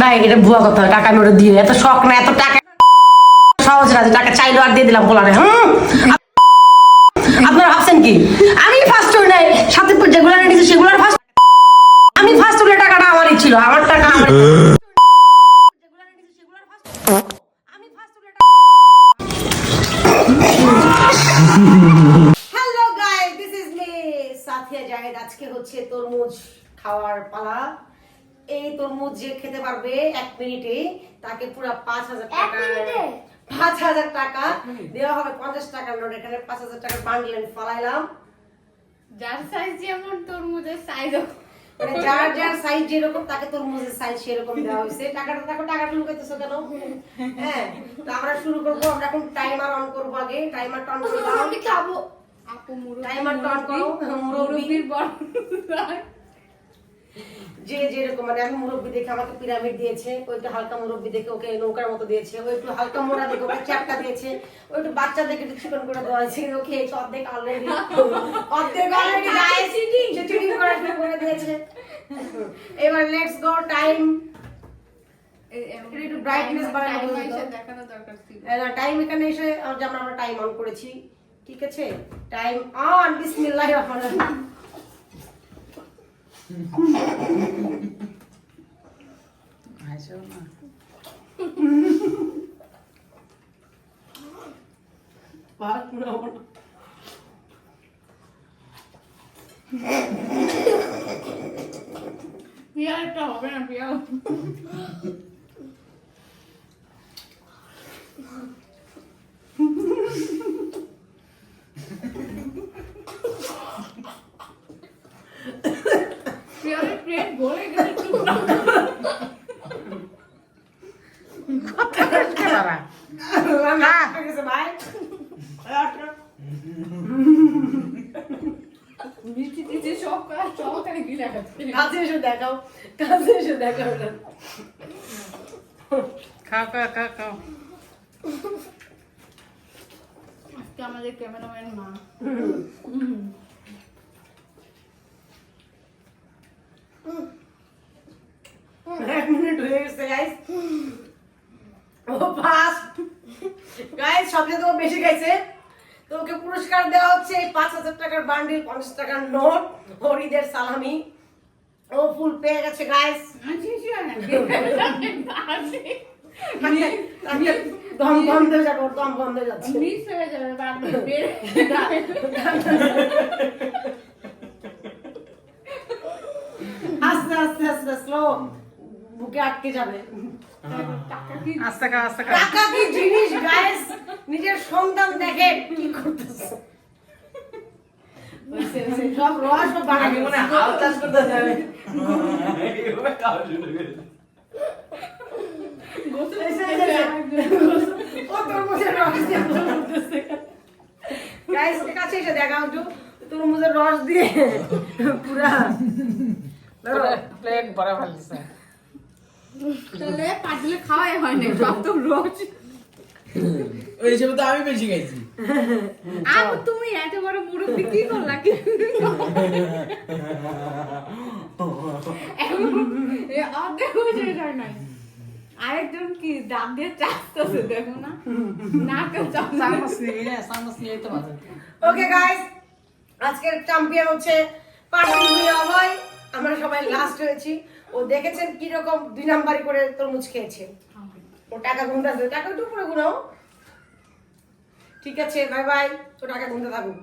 ভাই এটা ভুয়া কথা টাকা আমি ওটা দিয়ে এত শখ না এত টাকা। সহজ না টাকা চাইলো আর দিয়ে দিলাম পোলারে হুম? আপনারা ভাবছেন কি? আমি ফার্স্ট হই নাই সাথে যেগুলো নিয়েছি সেগুলোর ফার্স্ট আমি ফার্স্ট হলে টাকাটা আমারই ছিল আমার টাকা আমার আমি ফার্স্ট হলে hello guys this is me Sathiya Zahed. আজকে হচ্ছে তরমুজ খাওয়ার পালা। এই তরমুজ যে খেতে পারবে এক মিনিটে তাকে পুরো পাঁচ হাজার টাকা পাঁচ হাজার টাকা। দেওয়া হবে পঞ্চাশ টাকার নোট। এখানে পাঁচ হাজার টাকার বান্ডিল আমি ফালাইলাম। যার সাইজ যেমন তরমুজের সাইজ মানে যার যার সাইজ যেরকম তাকে তরমুজের সাইজ সেরকম দেওয়া হয়েছে। টাকাটা দেখো টাকাটা লুকাইতেছো কেন? হ্যাঁ তো আমরা শুরু করব। আমরা এখন টাইমার অন করব আগে। টাইমার অন আমি খাব। মুরব্বি Timer করো, মুরব্বি। বড় যে যেরকম মানে আমি মুরব্বি দেখে আমাকে পিরামিড দিয়েছে ওই একটু হালকা মুরব্বি দেখে ওকে নৌকার মতো দিয়েছে ওই একটু হালকা মোড়া দেখে ওকে চ্যাপটা দিয়েছে ওই একটু বাচ্চা দেখে একটু চিকন করে দেওয়া হয়েছে ওকে অর্ধেক অলরেডি অর্ধেক অলরেডি গায়ে চিটিং চিটিং করে শুরু করে দিয়েছে। এবার লেটস গো টাইম একটু brightness বাড়ানো দেখানো দরকার ছিল। টাইম এখানে এসে আমরা টাইম অন করেছি ঠিক আছে? টাইম অন বিসমিল্লাহির রহমানির রহিম। ভাত পুরো পিয়ারটা হবে না পিয়ার পিয়ারের প্লেট ভরে গেছে দেখাও কাছে এসে দেখাও না। খাও খাও খাও খাও। আজকে আমাদের ক্যামেরাম্যান মা এক মিনিট হয়ে গেছে গাইস ও ফাস্ট গাইস সবচেয়ে তো ও বেশি খাইছে। তো ওকে পুরস্কার দেওয়া হচ্ছে এই পাঁচ হাজার টাকার বান্ডিল পঞ্চাশ টাকার নোট হরিদের সালামি। ও ফুল পেয়ে গেছে গাইস দম বন্ধ যাবে ওর দম বন্ধ যাচ্ছে। মিস হয়ে যাবে আস্তে আস্তে আস্তে স্লো বুকে আটকে যাবে। টাকা কি আস্তে টাকা জিনিস গাইস নিজের সন্তান দেখে কি করতেছে? সব বানাবে। মনে হাল চাষ করতে যাবে। তরমুজের রস দিয়ে গোসল করতেছে। Guys, ওর কাছে এসে দেখাও তরমুজের রস দিয়ে পুরা। প্লেট ভরা ফেলছে। তাহলে পাটলে খাওয়াই হয় না সব তো রোজ। ওই হিসেবে তো আমি বেশি খাইছি। আর তুমি এত বড় মুরব্বি কি করলা কি? অর্ধেক হয়ে যায় নাই। আরেকজন কি দাঁত দিয়ে চাষতেছে দেখো না। নাকেও চাষ চামচ নিয়ে চামচ নিয়ে তো ওকে গাইস আজকের চ্যাম্পিয়ন হচ্ছে পার্টি অভয়। আমরা সবাই লাস্ট হয়েছি। ও দেখেছেন কি রকম দুই নাম্বারি করে তরমুজ খেয়েছে। ও টাকা গুনতে টাকা একটু পুরো গুনাও ঠিক আছে বাই বাই তো টাকা গুনতে থাকুক।